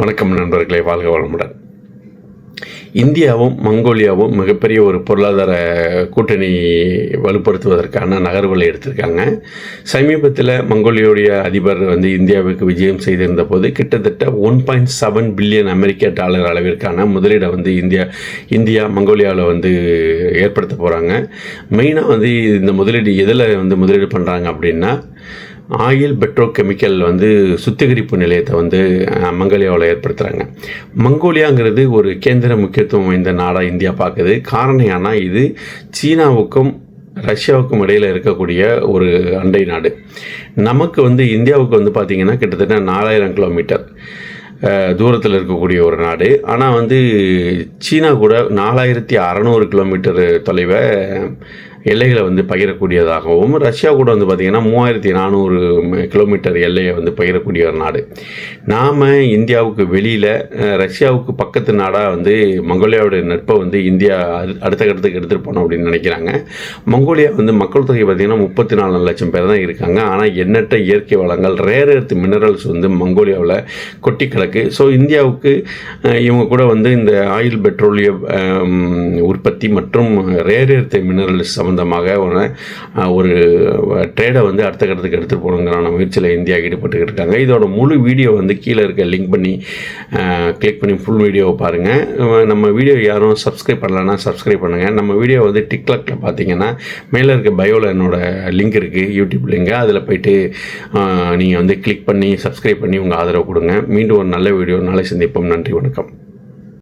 வணக்கம் நண்பர்களே வாழ்க வளமுடன். இந்தியாவும் மங்கோலியாவும் மிகப்பெரிய ஒரு பொருளாதார கூட்டணி வலுப்படுத்துவதற்கான நகர்வுகளை எடுத்திருக்காங்க. சமீபத்தில் மங்கோலியாவுடைய அதிபர் வந்து இந்தியாவுக்கு விஜயம் செய்திருந்த போது கிட்டத்தட்ட ஒன் பாயிண்ட் செவன் பில்லியன் அமெரிக்க டாலர் அளவிற்கான முதலீடை வந்து இந்தியா இந்தியா மங்கோலியாவில் வந்து ஏற்படுத்த போகிறாங்க மெயினாக வந்து இந்த முதலீடு எதில் வந்து முதலீடு பண்ணுறாங்க அப்படின்னா ஆயில் பெட்ரோகெமிக்கல் வந்து சுத்திகரிப்பு நிலையத்தை வந்து மங்கோலியாவில் ஏற்படுத்துகிறாங்க மங்கோலியாங்கிறது ஒரு கேந்திர முக்கியத்துவம் வாய்ந்த நாடாக இந்தியா பார்க்குது. காரணம் ஏன்னா இது சீனாவுக்கும் ரஷ்யாவுக்கும் இடையில் இருக்கக்கூடிய ஒரு அண்டை நாடு. நமக்கு வந்து இந்தியாவுக்கு வந்து பார்த்திங்கன்னா கிட்டத்தட்ட நாலாயிரம் கிலோமீட்டர் தூரத்தில் இருக்கக்கூடிய ஒரு நாடு. ஆனால் வந்து சீனா கூட நாலாயிரத்தி அறநூறு கிலோமீட்டர் தொலைவை எல்லைகளை வந்து பகிரக்கூடியதாகவும் ரஷ்யா கூட வந்து பார்த்திங்கன்னா மூவாயிரத்தி நானூறு கிலோமீட்டர் எல்லையை வந்து பகிரக்கூடிய ஒரு நாடு. நாம் இந்தியாவுக்கு வெளியில் ரஷ்யாவுக்கு பக்கத்து நாடாக வந்து மங்கோலியாவுடைய நட்பை வந்து இந்தியா அடுத்த கட்டத்துக்கு எடுத்துகிட்டு போனோம் அப்படின்னு நினைக்கிறாங்க. மங்கோலியா வந்து மக்கள் தொகை பார்த்திங்கன்னா முப்பத்தி நாலு லட்சம் பேர் தான் இருக்காங்க. ஆனால் எண்ணற்ற இயற்கை வளங்கள் ரேர் எர்த் மினரல்ஸ் வந்து மங்கோலியாவில் கொட்டி கிடக்கு. ஸோ இந்தியாவுக்கு இவங்க கூட வந்து இந்த ஆயில் பெட்ரோலியம் உற்பத்தி மற்றும் ரேர் எர்த் மினரல்ஸ் சம்பந்தமாக ஒரு ஒரு ட்ரேடை வந்து அடுத்த கட்டத்துக்கு எடுத்துகிட்டு போகணுங்கிறான முயற்சியில் இந்தியா ஈடுபட்டுக்கிட்டு இருக்காங்க. இதோட முழு வீடியோ வந்து கீழே இருக்க லிங்க் பண்ணி கிளிக் பண்ணி ஃபுல் வீடியோவை பாருங்கள் நம்ம வீடியோ யாரும் சப்ஸ்கிரைப் பண்ணலன்னா சப்ஸ்கிரைப் பண்ணுங்கள் நம்ம வீடியோ வந்து டிக்டாக்ல பார்த்தீங்கன்னா மேலே இருக்க பயோவில் என்னோடய லிங்க் இருக்குது யூடியூப் லிங்க் அதில் போயிட்டு நீங்கள் வந்து கிளிக் பண்ணி சப்ஸ்கிரைப் பண்ணி உங்கள் ஆதரவு கொடுங்க. மீண்டும் ஒரு நல்ல வீடியோ நாளை சந்திப்போம். நன்றி வணக்கம்.